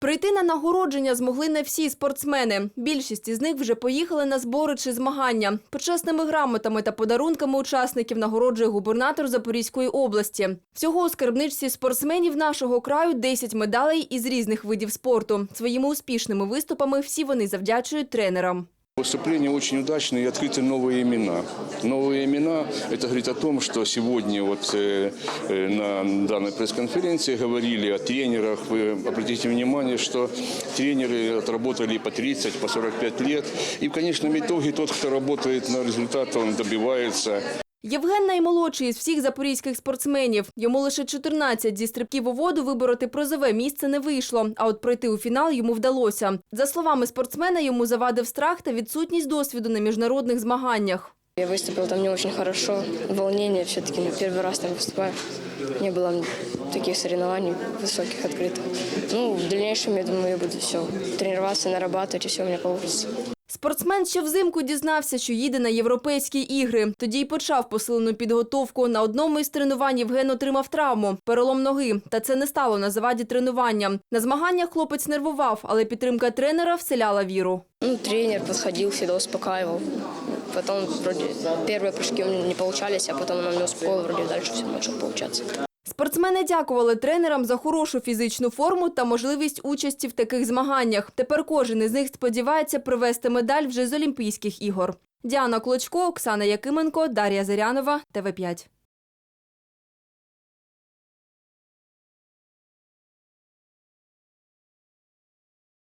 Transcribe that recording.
Прийти на нагородження змогли не всі спортсмени. Більшість із них вже поїхали на збори чи змагання. Почесними грамотами та подарунками учасників нагороджує губернатор Запорізької області. Всього у скарбничці спортсменів нашого краю 10 медалей із різних видів спорту. Своїми успішними виступами всі вони завдячують тренерам. Выступление очень удачное и открыты новые имена. Новые имена – это говорит о том, что сегодня вот э, э, на данной пресс-конференции говорили о тренерах. Вы обратите внимание, что тренеры отработали по 30, по 45 лет. И в конечном итоге тот, кто работает на результат, он добивается. Євген наймолодший із всіх запорізьких спортсменів. Йому лише 14 зі стрибків у воду вибороти призове місце не вийшло, а от пройти у фінал йому вдалося. За словами спортсмена, йому завадив страх та відсутність досвіду на міжнародних змаганнях. Я выступил там не очень хорошо. Волнение все-таки на первый раз там выступаю. Не было таких соревнований высоких, открытых. Ну, в дальнейшем, я думаю, я буду все тренироваться, нарабатывать, и все у меня получится. Спортсмен ще взимку дізнався, що їде на європейські ігри. Тоді й почав посилену підготовку. На одному із тренувань Євген отримав травму – перелом ноги. Та це не стало на заваді тренування. На змаганнях хлопець нервував, але підтримка тренера вселяла віру. Ну, тренер подходил, всегда успокаивал. Потом вроде первые прыжки не получались, а потом он меня успокоил, вроде дальше все начало получаться. Спортсмени дякували тренерам за хорошу фізичну форму та можливість участі в таких змаганнях. Тепер кожен із них сподівається привезти медаль вже з Олімпійських ігор. Діана Клочко, Оксана Якименко, Дар'я Зарянова, ТВ5.